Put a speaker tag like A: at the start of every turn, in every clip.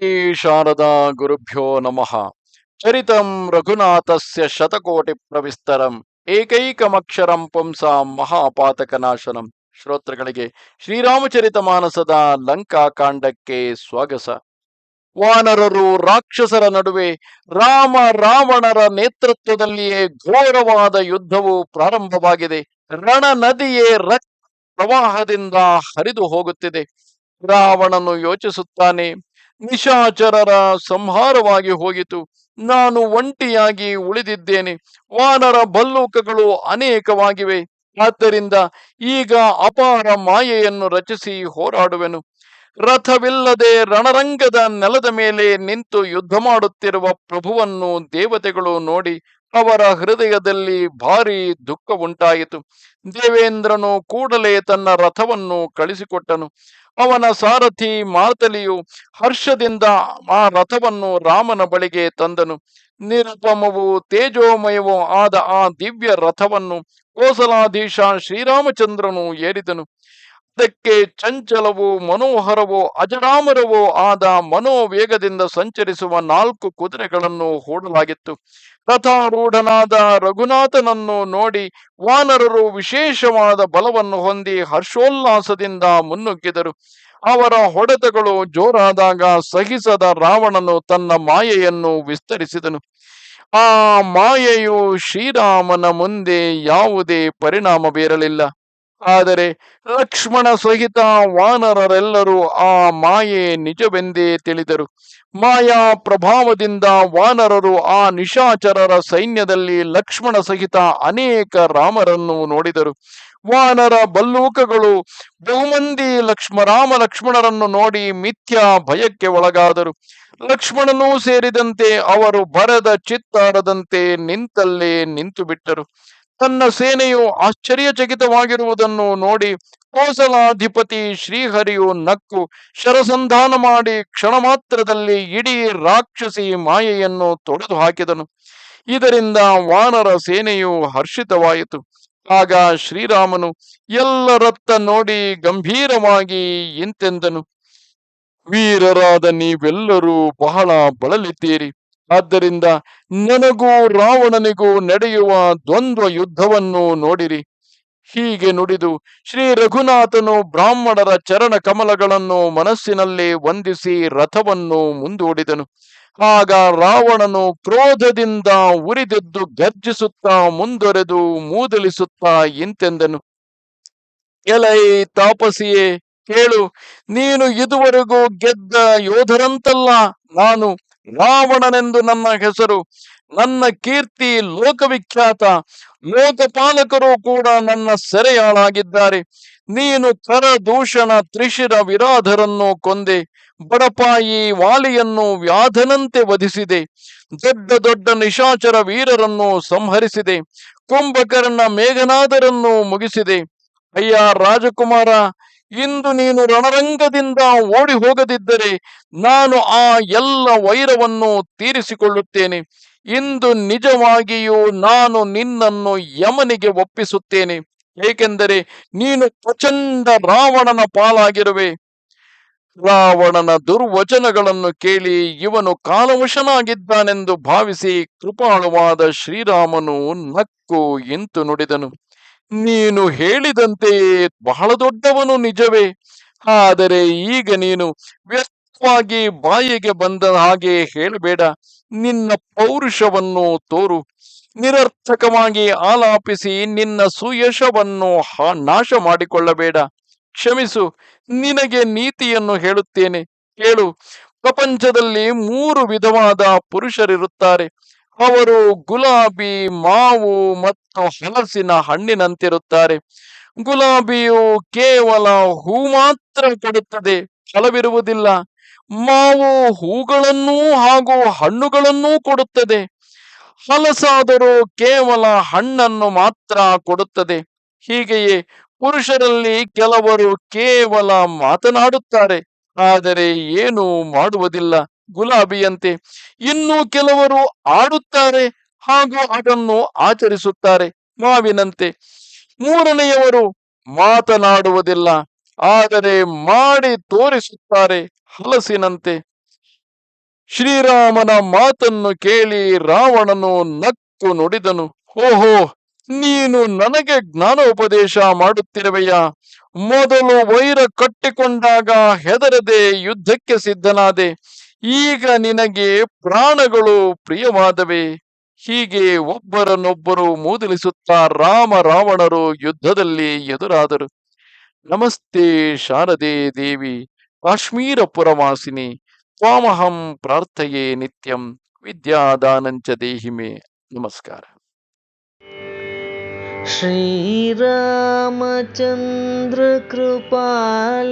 A: ಶ್ರೀ ಶಾರದಾ ಗುರುಭ್ಯೋ ನಮಃ. ಚರಿತಂ ರಘುನಾಥಸ್ಯ ಶತಕೋಟಿ ಪ್ರವಿಸ್ತರಂ ಏಕೈಕಮಕ್ಷರಂ ಪುಂಸಾಂ ಮಹಾಪಾತಕನಾಶನಂ. ಶ್ರೋತೃಗಳಿಗೆ ಶ್ರೀರಾಮಚರಿತ ಮಾನಸದ ಲಂಕಾಕಾಂಡಕ್ಕೆ ಸ್ವಾಗತ. ವಾನರರು ರಾಕ್ಷಸರ ನಡುವೆ ರಾಮ ರಾವಣರ ನೇತೃತ್ವದಲ್ಲಿಯೇ ಘೋರವಾದ ಯುದ್ಧವು ಪ್ರಾರಂಭವಾಗಿದೆ. ರಣ ನದಿಯೇ ರಕ್ತ ಪ್ರವಾಹದಿಂದ ಹರಿದು ಹೋಗುತ್ತಿದೆ. ರಾವಣನು ಯೋಚಿಸುತ್ತಾನೆ ನಿಶಾಚರರ ಸಂಹಾರವಾಗಿ ಹೋಗಿತು. ನಾನು ಒಂಟಿಯಾಗಿ ಉಳಿದಿದ್ದೇನೆ. ವಾನರ ಬಲ್ಲೂಕಗಳು ಅನೇಕವಾಗಿವೆ. ಆದ್ದರಿಂದ ಈಗ ಅಪಾರ ಮಾಯೆಯನ್ನು ರಚಿಸಿ ಹೋರಾಡುವೆನು. ರಥವಿಲ್ಲದೆ ರಣರಂಗದ ನೆಲದ ಮೇಲೆ ನಿಂತು ಯುದ್ಧ ಮಾಡುತ್ತಿರುವ ಪ್ರಭುವನ್ನು ದೇವತೆಗಳು ನೋಡಿ ಅವರ ಹೃದಯದಲ್ಲಿ ಭಾರಿ ದುಃಖ ಉಂಟಾಯಿತು ದೇವೇಂದ್ರನು ಕೂಡಲೇ ತನ್ನ ರಥವನ್ನು ಕಳಿಸಿಕೊಟ್ಟನು. ಅವನ ಸಾರಥಿ ಮಾತಲಿಯು ಹರ್ಷದಿಂದ ಆ ರಥವನ್ನು ರಾಮನ ಬಳಿಗೆ ತಂದನು. ನಿರುಪಮವೂ ತೇಜೋಮಯವೂ ಆದ ಆ ದಿವ್ಯ ರಥವನ್ನು ಕೋಸಲಾಧೀಶ ಶ್ರೀರಾಮಚಂದ್ರನು ಏರಿದನು. ಅದಕ್ಕೆ ಚಂಚಲವೋ, ಮನೋಹರವೋ, ಅಜರಾಮರವೋ ಆದ ಮನೋವೇಗದಿಂದ ಸಂಚರಿಸುವ ನಾಲ್ಕು ಕುದುರೆಗಳನ್ನು ಹೂಡಲಾಗಿತ್ತು. ರಥಾರೂಢನಾದ ರಘುನಾಥನನ್ನು ನೋಡಿ ವಾನರರು ವಿಶೇಷವಾದ ಬಲವನ್ನು ಹೊಂದಿ ಹರ್ಷೋಲ್ಲಾಸದಿಂದ ಮುನ್ನುಗ್ಗಿದರು. ಅವರ ಹೊಡೆತಗಳು ಜೋರಾದಾಗ ಸಹಿಸದ ರಾವಣನು ತನ್ನ ಮಾಯೆಯನ್ನು ವಿಸ್ತರಿಸಿದನು. ಆ ಮಾಯೆಯು ಶ್ರೀರಾಮನ ಮುಂದೆ ಯಾವುದೇ ಪರಿಣಾಮ ಬೀರಲಿಲ್ಲ. ಆದರೆ ಲಕ್ಷ್ಮಣ ಸಹಿತ ವಾನರರೆಲ್ಲರೂ ಆ ಮಾಯೆ ನಿಜವೆಂದೇ ತಿಳಿದರು. ಮಾಯಾ ಪ್ರಭಾವದಿಂದ ವಾನರರು ಆ ನಿಶಾಚರರ ಸೈನ್ಯದಲ್ಲಿ ಲಕ್ಷ್ಮಣ ಸಹಿತ ಅನೇಕ ರಾಮರನ್ನು ನೋಡಿದರು. ವಾನರ ಬಲ್ಲೂಕಗಳು ಬಹುಮಂದಿ ಲಕ್ಷ್ಮ, ರಾಮ ಲಕ್ಷ್ಮಣರನ್ನು ನೋಡಿ ಮಿಥ್ಯಾ ಭಯಕ್ಕೆ ಒಳಗಾದರು. ಲಕ್ಷ್ಮಣನೂ ಸೇರಿದಂತೆ ಅವರು ಬರದ ಚಿತ್ತಾರದಂತೆ ನಿಂತಲ್ಲೇ ನಿಂತು ಬಿಟ್ಟರು ತನ್ನ ಸೇನೆಯು ಆಶ್ಚರ್ಯಚಕಿತವಾಗಿರುವುದನ್ನು ನೋಡಿ ಕೋಸಲಾಧಿಪತಿ ಶ್ರೀಹರಿಯು ನಕ್ಕು ಶರಸಂಧಾನ ಮಾಡಿ ಕ್ಷಣ ಮಾತ್ರದಲ್ಲಿ ಇಡೀ ರಾಕ್ಷಸಿ ಮಾಯೆಯನ್ನು ತೊಡೆದು ಹಾಕಿದನು ಇದರಿಂದ ವಾನರ ಸೇನೆಯು ಹರ್ಷಿತವಾಯಿತು. ಆಗ ಶ್ರೀರಾಮನು ಎಲ್ಲರತ್ತ ನೋಡಿ ಗಂಭೀರವಾಗಿ ಇಂತೆಂದನು ವೀರರಾದ ನೀವೆಲ್ಲರೂ ಬಹಳ ಬಳಲಿದ್ದೀರಿ ಆದ್ದರಿಂದ ನನಗೂ ರಾವಣನಿಗೂ ನಡೆಯುವ ದ್ವಂದ್ವ ಯುದ್ಧವನ್ನು ನೋಡಿರಿ. ಹೀಗೆ ನುಡಿದು ಶ್ರೀ ರಘುನಾಥನು ಬ್ರಾಹ್ಮಣರ ಚರಣ ಕಮಲಗಳನ್ನು ಮನಸ್ಸಿನಲ್ಲಿ ವಂದಿಸಿ ರಥವನ್ನು ಮುಂದೂಡಿದನು. ಆಗ ರಾವಣನು ಕ್ರೋಧದಿಂದ ಉರಿದೆದ್ದು ಗರ್ಜಿಸುತ್ತಾ ಮುಂದೊರೆದು ಮೂದಲಿಸುತ್ತಾ ಇಂತೆಂದನು. ಎಲೈ ತಾಪಸಿಯೇ, ಕೇಳು, ನೀನು ಇದುವರೆಗೂ ಗೆದ್ದ ಯೋಧರಂತಲ್ಲ, ನಾನು ರಾವಣನೆಂದು ನನ್ನ ಹೆಸರು, ನನ್ನ ಕೀರ್ತಿ ಲೋಕವಿಖ್ಯಾತ, ಲೋಕಪಾಲಕರು ಕೂಡ ನನ್ನ ಸೆರೆಯಾಳಾಗಿದ್ದಾರೆ. ನೀನು ಕರದೂಷಣ ತ್ರಿಶಿರ ವಿರಾಧರನ್ನು ಕೊಂದೆ, ಬಡಪಾಯಿ ವಾಲಿಯನ್ನು ವ್ಯಾಧನಂತೆ ವಧಿಸಿದೆ. ದೊಡ್ಡ ದೊಡ್ಡ ನಿಶಾಚರ ವೀರರನ್ನು ಸಂಹರಿಸಿದೆ. ಕುಂಭಕರ್ಣ ಮೇಘನಾದರನ್ನು ಮುಗಿಸಿದೆ. ಅಯ್ಯ ರಾಜಕುಮಾರ ಇಂದು ನೀನು ರಣರಂಗದಿಂದ ಓಡಿ ಹೋಗದಿದ್ದರೆ ನಾನು ಆ ಎಲ್ಲ ವೈರವನ್ನು ತೀರಿಸಿಕೊಳ್ಳುತ್ತೇನೆ. ಇಂದು ನಿಜವಾಗಿಯೂ ನಾನು ನಿನ್ನನ್ನು ಯಮನಿಗೆ ಒಪ್ಪಿಸುತ್ತೇನೆ. ಏಕೆಂದರೆ ನೀನು ಪ್ರಚಂಡ ರಾವಣನ ಪಾಲಾಗಿರುವೆ. ರಾವಣನ ದುರ್ವಚನಗಳನ್ನು ಕೇಳಿ ಇವನು ಕಾಲವಶನಾಗಿದ್ದಾನೆಂದು ಭಾವಿಸಿ ಕೃಪಾಳುವಾದ ಶ್ರೀರಾಮನು ನಕ್ಕು ಇಂತು ನುಡಿದನು. ನೀನು ಹೇಳಿದಂತೆಯೇ ಬಹಳ ದೊಡ್ಡವನು ನಿಜವೇ. ಆದರೆ ಈಗ ನೀನು ವ್ಯರ್ಥವಾಗಿ ಬಾಯಿಗೆ ಬಂದ ಹಾಗೆ ಹೇಳಬೇಡ. ನಿನ್ನ ಪೌರುಷವನ್ನು ತೋರು. ನಿರರ್ಥಕವಾಗಿ ಆಲಾಪಿಸಿ ನಿನ್ನ ಸುಯಶವನ್ನು ನಾಶ ಮಾಡಿಕೊಳ್ಳಬೇಡ. ಕ್ಷಮಿಸು, ನಿನಗೆ ನೀತಿಯನ್ನು ಹೇಳುತ್ತೇನೆ. ಕೇಳು, ಪ್ರಪಂಚದಲ್ಲಿ ಮೂರು ವಿಧವಾದ ಪುರುಷರಿರುತ್ತಾರೆ. ಅವರು ಗುಲಾಬಿ ಮಾವು ಮತ್ತು ಹಲಸಿನ ಹಣ್ಣಿನಂತಿರುತ್ತಾರೆ. ಗುಲಾಬಿಯು ಕೇವಲ ಹೂ ಮಾತ್ರ ಕೊಡುತ್ತದೆ, ಫಲವಿರುವುದಿಲ್ಲ. ಮಾವು ಹೂಗಳನ್ನೂ ಹಾಗೂ ಹಣ್ಣುಗಳನ್ನೂ ಕೊಡುತ್ತದೆ. ಹಲಸಾದರೂ ಕೇವಲ ಹಣ್ಣನ್ನು ಮಾತ್ರ ಕೊಡುತ್ತದೆ. ಹೀಗೆಯೇ ಪುರುಷರಲ್ಲಿ ಕೆಲವರು ಕೇವಲ ಮಾತನಾಡುತ್ತಾರೆ, ಆದರೆ ಏನು ಮಾಡುವುದಿಲ್ಲ. ಗುಲಾಬಿಯಂತೆ. ಇನ್ನು ಕೆಲವರು ಆಡುತ್ತಾರೆ, ಹಾಗೂ ಅದನ್ನು ಆಚರಿಸುತ್ತಾರೆ ಮಾವಿನಂತೆ. ಮೂರನೆಯವರು ಮಾತನಾಡುವುದಿಲ್ಲ, ಆದರೆ ಮಾಡಿ ತೋರಿಸುತ್ತಾರೆ ಹಲಸಿನಂತೆ. ಶ್ರೀರಾಮನ ಮಾತನ್ನು ಕೇಳಿ ರಾವಣನು ನಕ್ಕು ನುಡಿದನು, ಓಹೋ, ನೀನು ನನಗೆ ಜ್ಞಾನೋಪದೇಶ ಮಾಡುತ್ತಿರುವೆಯ? ಮೊದಲು ವೈರ ಕಟ್ಟಿಕೊಂಡಾಗ ಹೆದರದೆ ಯುದ್ಧಕ್ಕೆ ಸಿದ್ಧನಾದೆ. ಈಗ ನಿನಗೆ ಪ್ರಾಣಗಳು ಪ್ರಿಯವಾದವೆ ಹೀಗೆ ಒಬ್ಬರನ್ನೊಬ್ಬರು ಮೂದಲಿಸುತ್ತಾ ರಾಮ ರಾವಣರು ಯುದ್ಧದಲ್ಲಿ ಎದುರಾದರು ನಮಸ್ತೆ ಶಾರದೆ ದೇವಿ ಕಾಶ್ಮೀರ ಪುರವಾಸಿನಿ ತ್ವಾಮಹಂ ಪ್ರಾರ್ಥಯೇ ನಿತ್ಯಂ ವಿದ್ಯಾದಾನಂಚ ದೇಹಿಮೆ ನಮಸ್ಕಾರ
B: श्रीरामचन्द्र कृपाल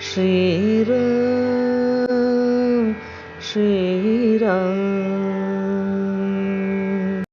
B: श्रीर